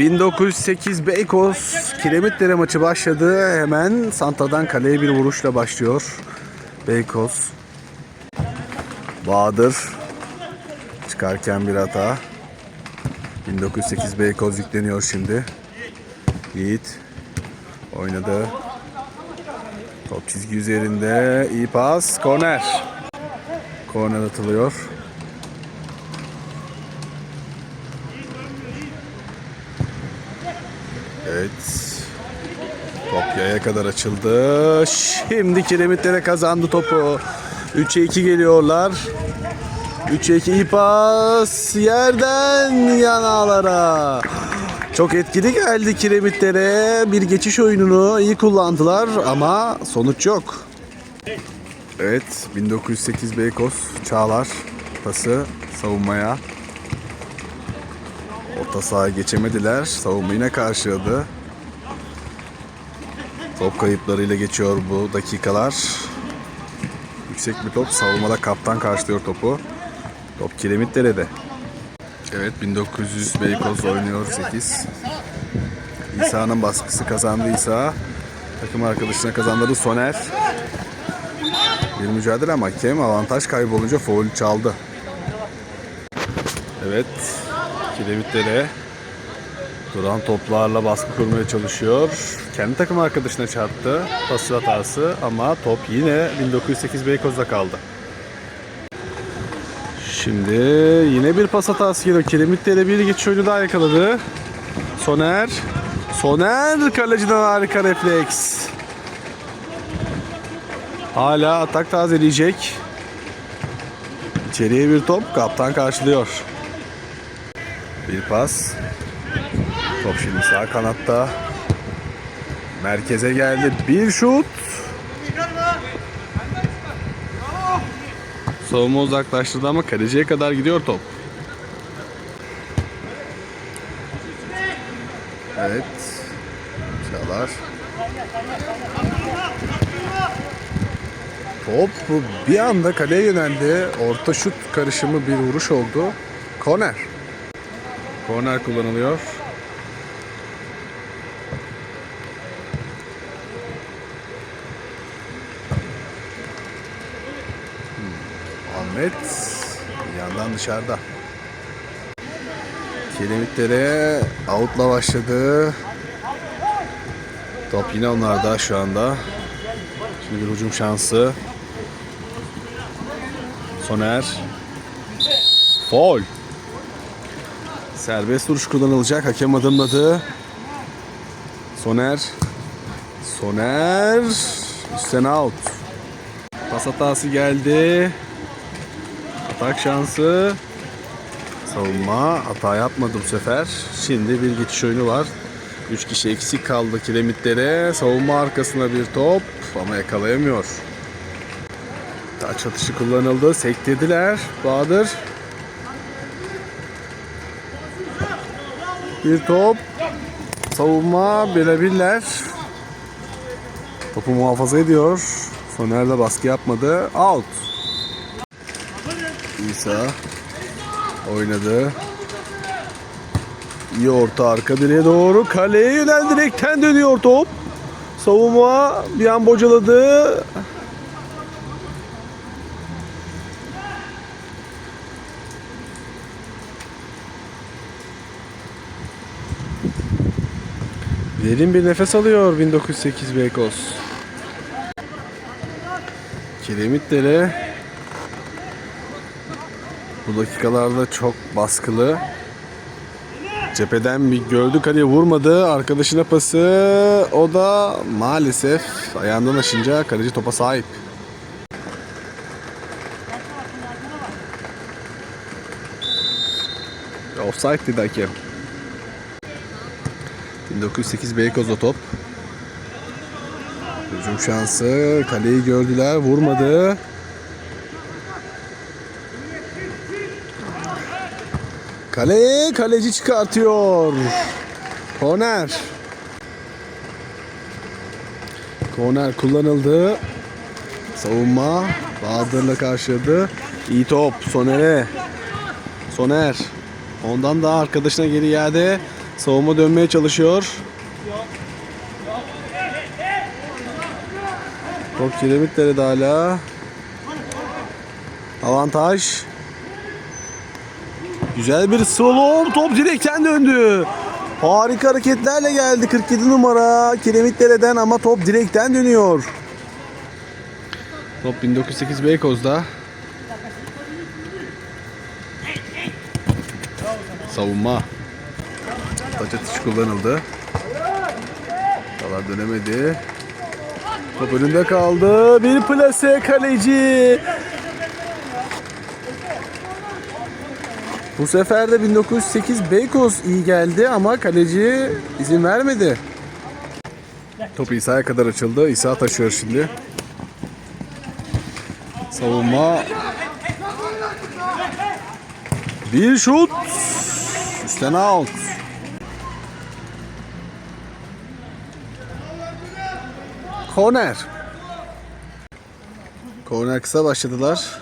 1908 Beykoz Kiremitlere maçı başladı. Hemen Santa'dan kaleye bir vuruşla başlıyor. Beykoz. Bahadır. Çıkarken bir hata. 1908 Beykoz yükleniyor şimdi. Yiğit. Oynadı. Top çizgi üzerinde. iyi pas. Korner. Korner atılıyor. Evet. Top kadar açıldı. Şimdi kiremitlere kazandı topu. 3'e 2 geliyorlar. 3'e 2 iyi pas. Yerden yanağlara. Çok etkili geldi kiremitlere. Bir geçiş oyununu iyi kullandılar ama sonuç yok. Evet 1908 Beykoz Çağlar pası savunmaya. Orta sahaya geçemediler. Savunma yine karşıladı. Top kayıplarıyla geçiyor bu dakikalar. Yüksek bir top. Savunmada kaptan karşılıyor topu. Top Kiremitdere'de. Evet 1900 Beykoz oynuyor 8. İsa'nın baskısı kazandı İsa. Takım arkadaşına kazandırdı Soner. Bir mücadele ama hakem avantaj kaybolunca foul çaldı. Evet. Kiremitlere duran toplarla baskı kurmaya çalışıyor. Kendi takım arkadaşına çarptı. Pası hatası ama top yine 1908 Beykoz'da kaldı. Şimdi yine bir pas hatası geliyor. Kiremitlere bir geçiş oyunu daha yakaladı. Soner. Soner kaleciden harika refleks. Hala atak tazeleyecek. İçeriye bir top. Kaptan karşılıyor. Bir pas. Top şimdi sağ kanatta. Merkeze geldi. Bir şut. Savunma uzaklaştırdı ama kaleciye kadar gidiyor top. Evet. Çağlar. Top bir anda kaleye yöneldi. Orta şut karışımı bir vuruş oldu. Korner. Korner kullanılıyor. Hmm, Ahmet bir yandan dışarıda. Kiremitlere outla başladı. Top yine onlarda şu anda. Şimdi bir hücum şansı. Soner. Foul. Serbest vuruş kullanılacak. Hakem adımladı. Soner. Soner. Üstten out. Pas hatası geldi. Atak şansı. Savunma hata yapmadı bu sefer. Şimdi bir geçiş oyunu var. 3 kişi eksik kaldı kiremitlere. Savunma arkasına bir top ama yakalayamıyor. Taç atışı kullanıldı. Sektirdiler. Bahadır. Bir top. Savunma birebirler. Topu muhafaza ediyor. Soner de baskı yapmadı. Out. İsa oynadı. İyi orta arka direğe doğru. Kaleye yönel direkten dönüyor top. Savunma bir an bocaladı. Derin bir nefes alıyor 1908 Beykoz. Kiremitlere bu dakikalarda çok baskılı. Cepheden bir gördü kaleye vurmadı. Arkadaşına pası o da maalesef ayağından aşınca kaleci topa sahip. Offside dedi hakem. 1908 Beykoz'da top. Hücum şansı. Kaleyi gördüler. Vurmadı. Kaleye kaleci çıkartıyor. Korner. Korner kullanıldı. Savunma Bahadır'la karşıladı. İyi top Soner'e. Soner. Ondan daha arkadaşına geri iade. Savunma dönmeye çalışıyor. Top Kiremitler'e hala. Avantaj. Güzel bir slalom. Top direkten döndü. Harika hareketlerle geldi 47 numara Kiremitlere'den ama top direkten dönüyor. Top 1908 Beykoz'da. Savunma. Taç atışı kullanıldı. Valla dönemedi. Top önünde kaldı. Bir plase kaleci. Bu sefer de 1908 Beykoz iyi geldi ama kaleci izin vermedi. Top İsa'ya kadar açıldı. İsa taşıyor şimdi. Savunma. Bir şut. Üstten out. Korner. Korner kısa başladılar.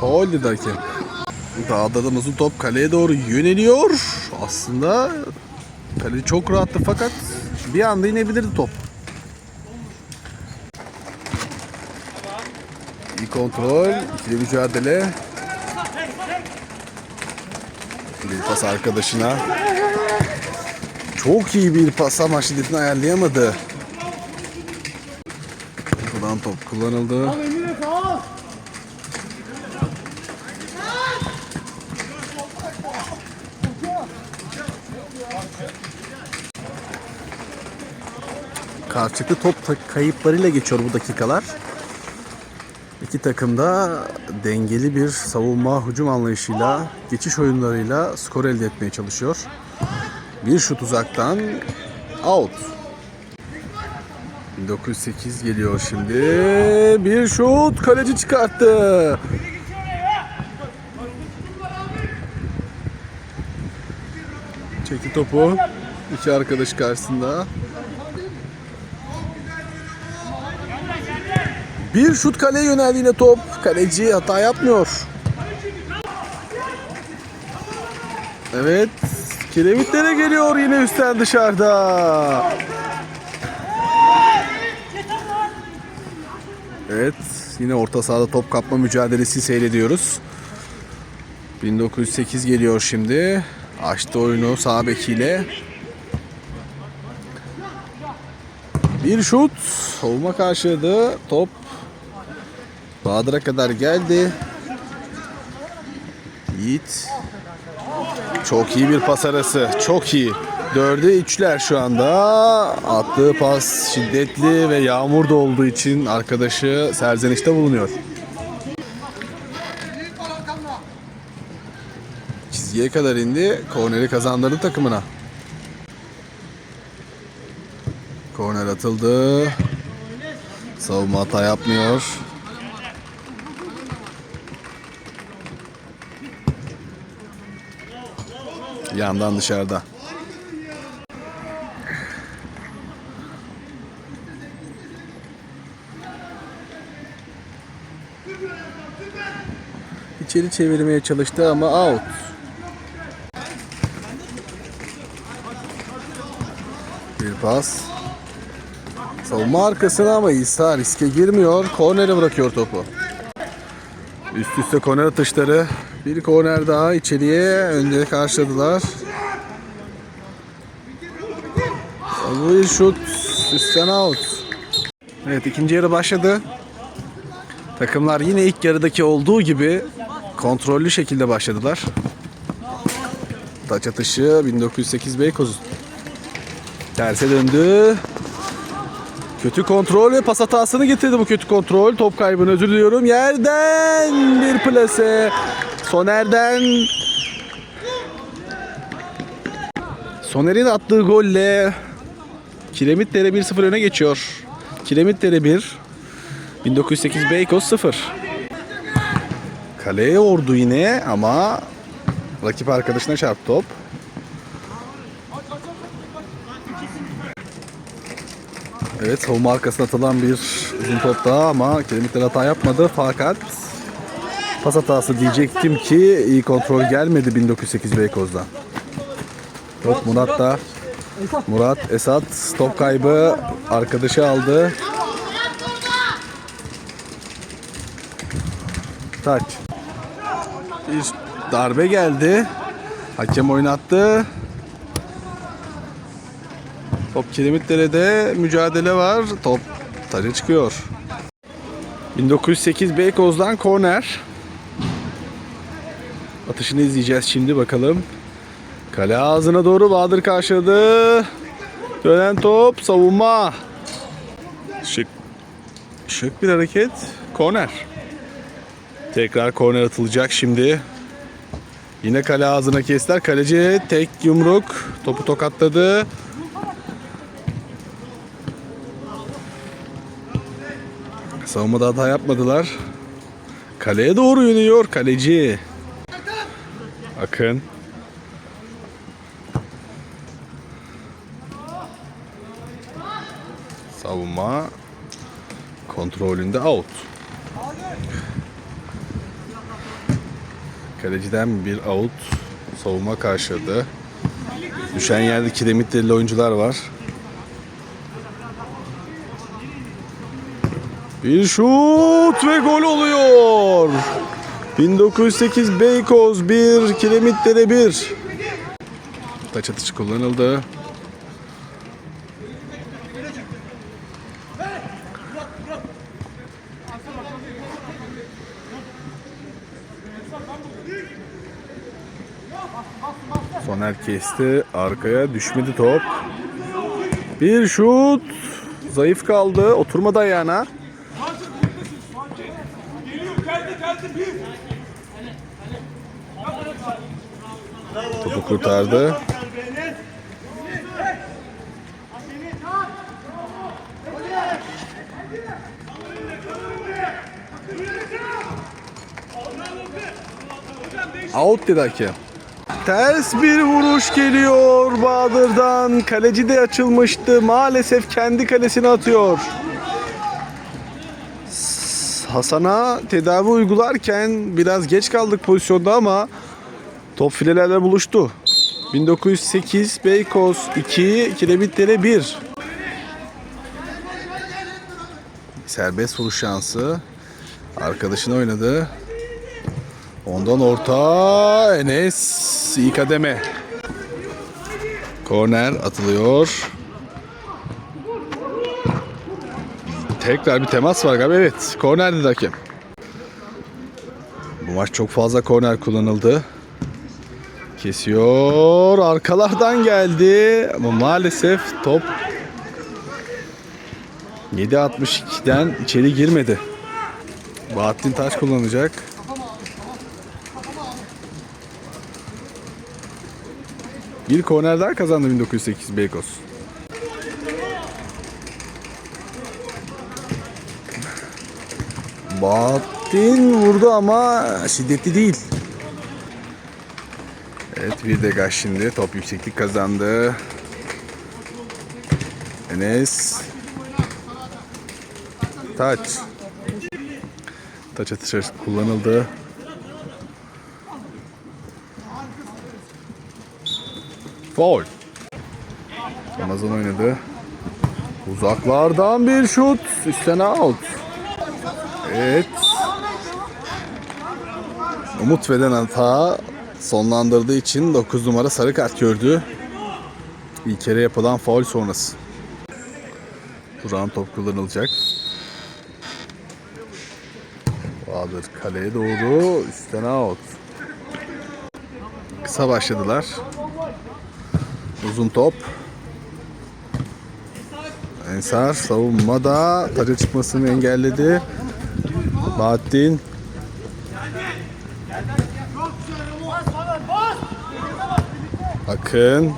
Faul dedi hakem. Dağdadan uzun top kaleye doğru yöneliyor. Aslında kale çok rahattı fakat bir anda inebilirdi top. İyi kontrol, ikili mücadele. Bir pas arkadaşına. Çok iyi bir pas ama şiddetini ayarlayamadı. Buradan top kullanıldı. Karşılıklı top kayıplarıyla geçiyor bu dakikalar. İki takım da dengeli bir savunma hücum anlayışıyla, geçiş oyunlarıyla skor elde etmeye çalışıyor. Bir şut uzaktan out. 1908 geliyor şimdi. Bir şut kaleci çıkarttı. Çekti topu. İki arkadaş karşısında. Bir şut kaleye yöneldi yine top. Kaleci hata yapmıyor. Evet. Kiremitlere geliyor yine üstten dışarıda. Evet. Yine orta sahada top kapma mücadelesi seyrediyoruz. 1908 geliyor şimdi. Açtı oyunu sağ bekiyle. Bir şut. Savunma karşıladı. Top Bahadır'a kadar geldi. Yiğit. Çok iyi bir pas arası. Çok iyi. Dörde üçler şu anda. Attığı pas şiddetli ve yağmur da olduğu için arkadaşı serzenişte bulunuyor. Çizgiye kadar indi. Korneri kazandırdı takımına. Korner atıldı. Savunma hata yapmıyor. Yandan dışarıda. İçeri çevirmeye çalıştı ama out. Bir pas. Savunma arkasına ama İsa riske girmiyor. Kornere bırakıyor topu. Üst üste korner atışları. Bir korner daha içeriye önce karşıladılar. Bu şut üstten out. Evet ikinci yarı başladı. Takımlar yine ilk yarıdaki olduğu gibi kontrollü şekilde başladılar. Taç atışı 1908 Beykoz. Terse döndü. Kötü kontrol ve pas hatasını getirdi bu kötü kontrol. Top kaybını özür diliyorum. Yerden bir plase. Soner'den Soner'in attığı golle Kiremitlere 1-0 öne geçiyor. Kiremitlere 1 1908 Beykoz 0 Kaleye yordu yine ama rakip arkadaşına çarptı top. Evet savunma arkasına atılan bir uzun top daha ama Kiremitler hata yapmadı fakat pas hatası diyecektim ki iyi kontrol gelmedi 1908 Beykoz'dan. Top Murat'ta. Murat Esat top kaybı arkadaşı aldı. Taç. Bir darbe geldi. Hakem oynattı. Top Kiremitdere'de mücadele var. Top taca çıkıyor. 1908 Beykoz'dan korner. Atışını izleyeceğiz şimdi bakalım. Kale ağzına doğru Bahadır karşıladı. Dönen top savunma. Şık. Şık bir hareket. Korner. Tekrar korner atılacak şimdi. Yine kale ağzına kestiler. Kaleci tek yumruk. Topu tokatladı. Savunmada hata yapmadılar. Kaleye doğru yönüyor kaleci. Akın. Savunma kontrolünde out. Kaleciden bir out. Savunma karşıladı. Düşen yerde kiremitli oyuncular var. Bir şut ve gol oluyor. 1908 Beykoz 1, Kiremitlere 1. Taç atışı kullanıldı. Soner kesti. Arkaya düşmedi top. Bir şut. Zayıf kaldı. Oturmadı ayağına. Topu kurtardı. Out dedi hakem. Ters bir vuruş geliyor Bahadır'dan. Kaleci de açılmıştı. Maalesef kendi kalesine atıyor. Hasan'a tedavi uygularken biraz geç kaldık pozisyonda ama top filelerle buluştu. 1908 Beykoz 2, Kiremitleri 1. Serbest vuruş şansı. Arkadaşına oynadı. Ondan orta Enes iyi kademe. Korner atılıyor. Tekrar bir temas var galiba. Evet. Korner dedi hakem. Bu maç çok fazla korner kullanıldı. Kesiyor. Arkalardan geldi. Ama maalesef top 7.62'den içeri girmedi. Bahattin Taş kullanacak. Bir korner daha kazandı 1908 Beykoz. Bahattin vurdu ama şiddetli değil. Evet bir de gaz şimdi. Top yükseklik kazandı. Enes. Taç. Taç atışı kullanıldı. Foul. Ramazan oynadı. Uzaklardan bir şut. Üstten out. Evet. Umut veren hata sonlandırdığı için 9 numara sarı kart gördü. Bir kere yapılan faul sonrası. Duran top kullanılacak. Bahadır kaleye doğru üstten out. Kısa başladılar. Uzun top. Ensar savunmada taca çıkmasını engelledi. Bahattin Akın.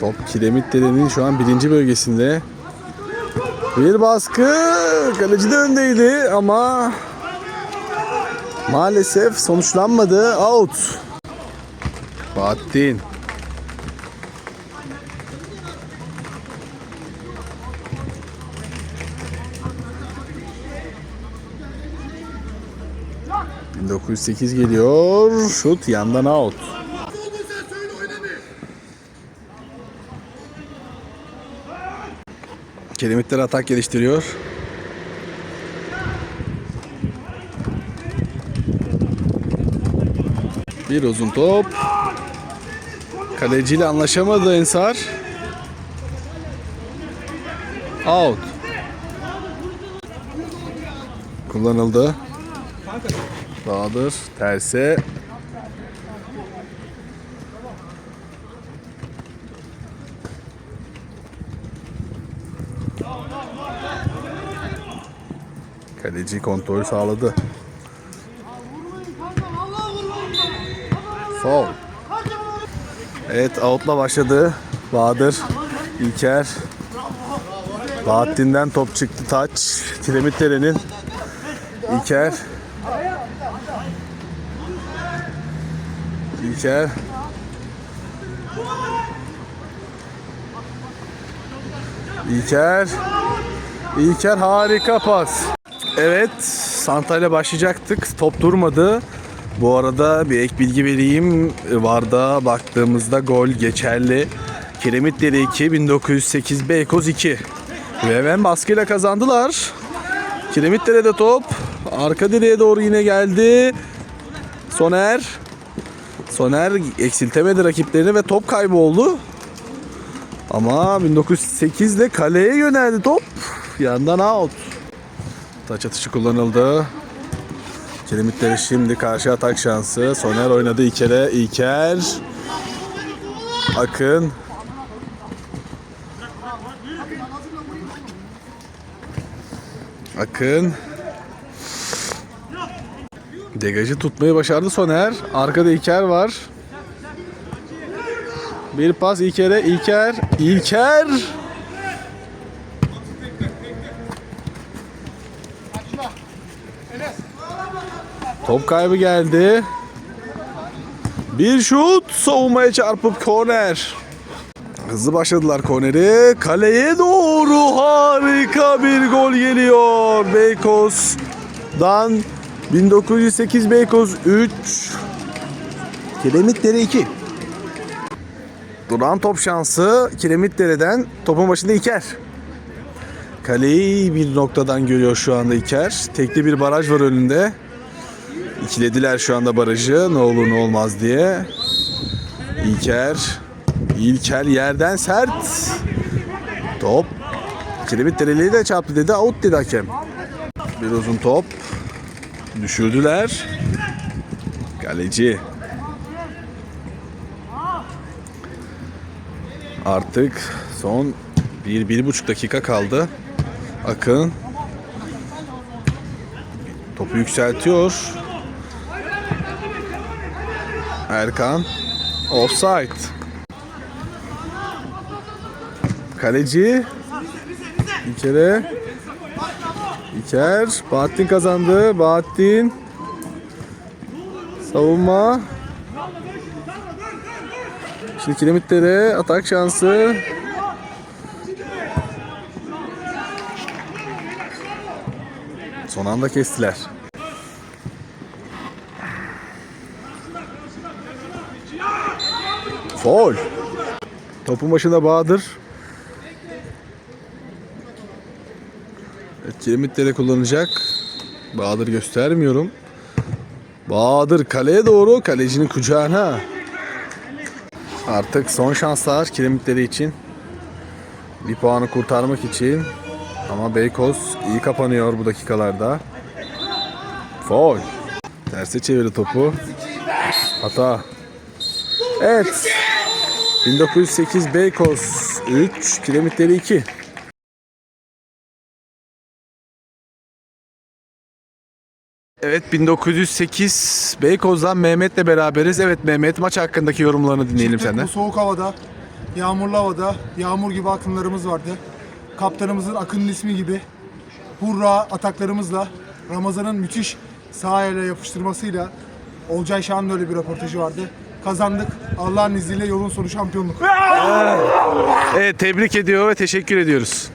Top Kiremit Dede'nin şu an birinci bölgesinde. Bir baskı. Kaleci de öndeydi ama maalesef sonuçlanmadı. Out. Bahattin. ...1908 geliyor. Şut yandan out. Kiremitler atak geliştiriyor. Bir uzun top. Kaleciyle anlaşamadı Ensar. Out. Kullanıldı. Bahadır terse. Kaleci kontrol sağladı. Foul. Evet out'la başladı. Bahadır, İlker. Bahattin'den top çıktı taç. Kiremitlere'nin İlker. İlker. İlker. İlker harika pas. Evet, Santa ile başlayacaktık. Top durmadı. Bu arada bir ek bilgi vereyim. Varda baktığımızda gol geçerli. Kiremitleri 2, 1908 Beykoz 2. Ve hemen baskıyla kazandılar. Kiremitlere de top. Arka direğe doğru yine geldi. Soner. Soner eksiltemedi rakiplerini ve top kaybı oldu. Ama 1908'de kaleye yöneldi top. Yandan out. Taç atışı kullanıldı. Kiremitleri şimdi karşı atak şansı. Soner oynadı İlker'e. İlker. Akın. Akın. Degajı tutmayı başardı Soner. Arkada İlker var. Bir pas İlker'e. İlker. İlker. Top kaybı geldi. Bir şut savunmaya çarpıp korner. Hızlı başladılar korneri. Kaleye doğru harika bir gol geliyor. Beykoz'dan 1908 Beykoz 3 Kiremitdere 2 Duran top şansı Kiremitdere'den topun başında İker. Kaleyi bir noktadan görüyor şu anda İker. Tekli bir baraj var önünde. İkilediler şu anda barajı ne olur ne olmaz diye. İlker. İlker yerden sert. Top. Kiremit Dereli'yi de çarptı dedi. Out dedi hakem. Bir uzun top. Düşürdüler. Kaleci. Artık son bir, bir buçuk dakika kaldı. Akın topu yükseltiyor. Erkan offside. Kaleci bir kere İker Bahattin kazandı. Bahattin savunma Şimdi kiremitlere atak şansı. Son anda kestiler. Foul. Topun başında Bahadır. Evet, kiremitleri kullanacak. Bahadır göstermiyorum. Bahadır kaleye doğru, kalecinin kucağına. Artık son şanslar kiremitleri için. Bir puanı kurtarmak için. Ama Beykoz iyi kapanıyor bu dakikalarda. Foul. Terse çevirdi topu. Hata. Evet. 1908 Beykoz 3, Kiremitleri 2. Evet 1908 Beykoz'dan Mehmet'le beraberiz. Evet Mehmet maç hakkındaki yorumlarını dinleyelim Çıktık senden. Bu soğuk havada, yağmurlu havada, yağmur gibi akınlarımız vardı. Kaptanımızın Akın'ın ismi gibi hurra ataklarımızla Ramazan'ın müthiş ele yapıştırmasıyla Olcay Şahan'ın öyle bir röportajı vardı. Kazandık. Allah'ın izniyle yolun sonu şampiyonluk. Evet tebrik ediyor ve teşekkür ediyoruz.